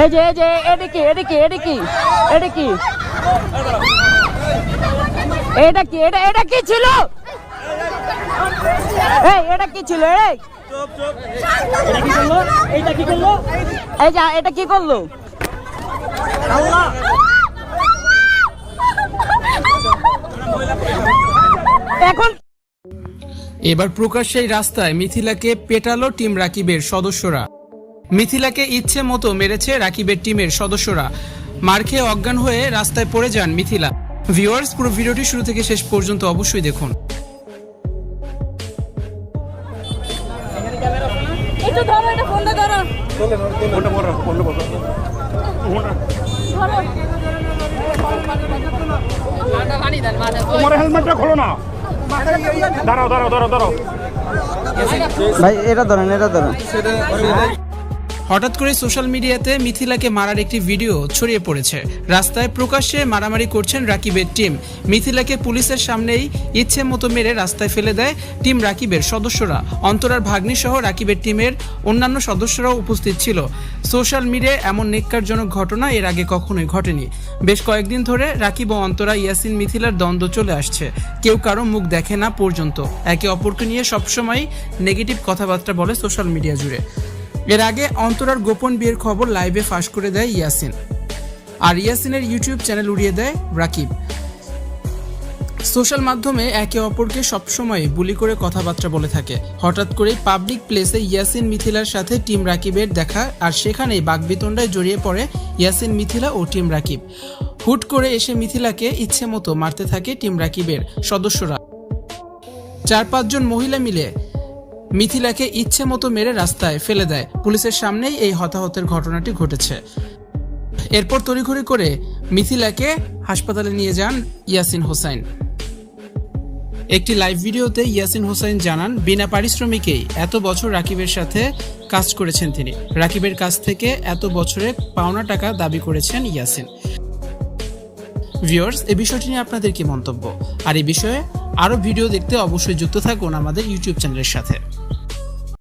এই যে এটা কি এটা এটা কি ছিল? এটা কি ছিল কি করল? এই এটা কি করল? এখন এবার প্রকাশ্যেই রাস্তায় মিথিলাকে পেটালো টিম রাকিবের সদস্যরা। মিথিলাকে ইচ্ছে মতো মেরেছে রাকিবের টিমের সদস্যরা। মার খেয়ে অজ্ঞান হয়ে রাস্তায় পড়ে যান মিথিলা। ভিউয়ার্স পুরো ভিডিওটি শুরু থেকে শেষ পর্যন্ত অবশ্যই দেখুন। একটু ধরো এটা ফোনটা ধরো। তোমার হেলমেটটা খোলো না। দাঁড়াও দাঁড়াও দাঁড়াও দাঁড়াও। ভাই এটা ধরেন এটা ধরেন। হঠাৎ করে সোশ্যাল মিডিয়াতে মিথিলাকে মারার একটি ভিডিও ছড়িয়ে পড়েছে। রাস্তায় প্রকাশ্যে মারামারি করছেন রাকিবের টিম। মিথিলাকে পুলিশের সামনেই ইচ্ছে মতো মেরে রাস্তায় ফেলে দেয় টিম রাকিবের সদস্যরা। অন্তরার ভাগ্নি সহ রাকিবের টিমের অন্যান্য সদস্যরাও উপস্থিত ছিল। সোশ্যাল মিডিয়ায় এমন নেককারজনক ঘটনা এর আগে কখনোই ঘটেনি। বেশ কয়েকদিন ধরে রাকিব ও অন্তরা ইয়াসিন মিথিলার দ্বন্দ্ব চলে আসছে। কেউ কারও মুখ দেখে না পর্যন্ত। একে অপরকে নিয়ে সবসময় নেগেটিভ কথাবার্তা বলে সোশ্যাল মিডিয়া জুড়ে। এর আগে অন্তরার গোপন বিয়ের খবর লাইভে ফাঁস করে দেয় ইয়াসিন। আর ইয়াসিনের ইউটিউব চ্যানেল উড়িয়ে দেয় রাকিব। সোশ্যাল মাধ্যমে একে অপরকে সবসময় বুলি করে কথাবার্তা বলে থাকে। হঠাৎ করেই পাবলিক প্লেসে ইয়াসিন মিথিলার সাথে টিম রাকিবের দেখা আর সেখানেই বাগবিতণ্ডায় জড়িয়ে পড়ে ইয়াসিন মিথিলা ও টিম রাকিব। হুট করে এসে মিথিলাকে ইচ্ছে মতো মারতে থাকে টিম রাকিবের সদস্যরা। চার পাঁচজন মহিলা মিলে মিথিলাকে ইচ্ছে মতো মেরে রাস্তায় ফেলে দেয়। পুলিশের সামনেই এই হতাহতের ঘটনাটি ঘটেছে। এরপর তড়িঘড়ি করে মিথিলাকে হাসপাতালে নিয়ে যান ইয়াসিন হোসাইন। একটি লাইভ ভিডিওতে ইয়াসিন হোসাইন জানান, বিনা পারিশ্রমিকেই এত বছর রাকিবের সাথে কাজ করেছেন তিনি। রাকিবের কাছ থেকে এত বছরে পাওনা টাকা দাবি করেছেন ইয়াসিন। ভিউয়ার্স এই বিষয়টি নিয়ে আপনাদের কি মন্তব্য? আর এই বিষয়ে আরও ভিডিও দেখতে অবশ্যই যুক্ত থাকুন আমাদের ইউটিউব চ্যানেলের সাথে।